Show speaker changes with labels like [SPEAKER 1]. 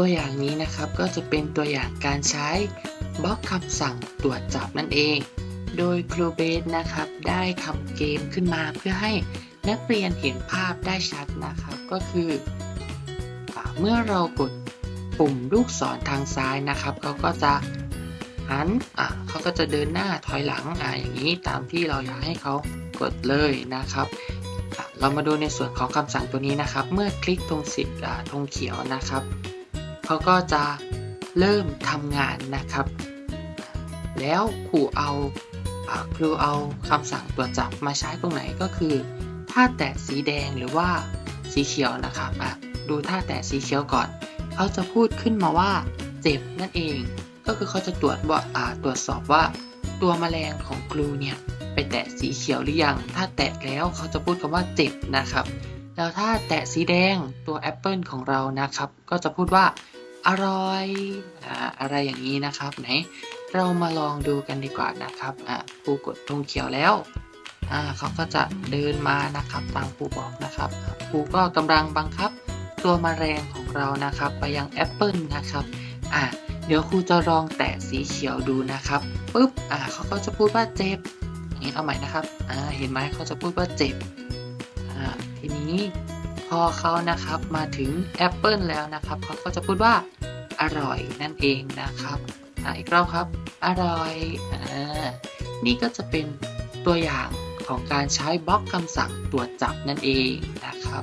[SPEAKER 1] ตัวอย่างนี้นะครับก็จะเป็นตัวอย่างการใช้บล็อกคำสั่งตรวจจับนั่นเอง โดยครูเบสนะครับได้ทำเกมขึ้นมาเพื่อให้นักเรียนเห็นภาพได้ชัดนะครับก็คือเมื่อเรากดปุ่มลูกศรทางซ้ายนะครับเขาก็จะหันอะเขาก็จะเดินหน้าถอยหลังอะอย่างนี้ตามที่เราอยากให้เขากดเลยนะครับ เรามาดูในส่วนของคำสั่งตัวนี้นะครับ เมื่อคลิกตรงสีตรงเขียวนะครับ เขาก็จะเริ่มทำงานนะครับ แล้วครูเอาครูเอาคำสั่งตรวจับมาใช้ตรงไหนก็คือ ถ้าแตะสีแดงหรือว่าสีเขียวนะครับดูถ้าแตะสีเขียวก่อน เขาจะพูดขึ้นมาว่าเจ็บนั่นเอง ก็คือเขาจะตรวจว่าตรวจสอบว่า ตัวแมลงของครูเนี่ยไปแตะสีเขียวหรือยัง ถ้าแตะแล้วเขาจะพูดคำว่าเจ็บนะครับ แล้วถ้าแตะสีแดงตัวแอปเปิลของเรานะครับ ก็จะพูดว่า อร่อยอ่าอะไรอย่างนี้นะครับไหนเรามาลองดูกันดีกว่านะครับอ่าครูกดตรงเขียวแล้วอ่าเขาก็จะเดินมานะครับตามครูบอกนะครับครูก็กำลังบังคับ ตัวมแมลงของเรานะครับ ไปยังแอปเปิลนะครับอ่าเดี๋ยวครูจะลองแตะสีเขียวดูนะครับปุ๊บอ่าเขาก็จะพูดว่าเจ็บอย่างนี้เอาใหม่นะครับอ่าเห็นไหมเขาจะพูดว่าเจ็บอ่าทีนี้ พอเขานะครับมาถึงแอปเปิลแล้วนะครับเขาก็จะพูดว่าอร่อยนั่นเองนะครับอะอีกรอบครับ อร่อยอ่านี่ก็จะเป็นตัวอย่างของการใช้บล็อกคำสั่งตรวจจับนั่นเองนะครับ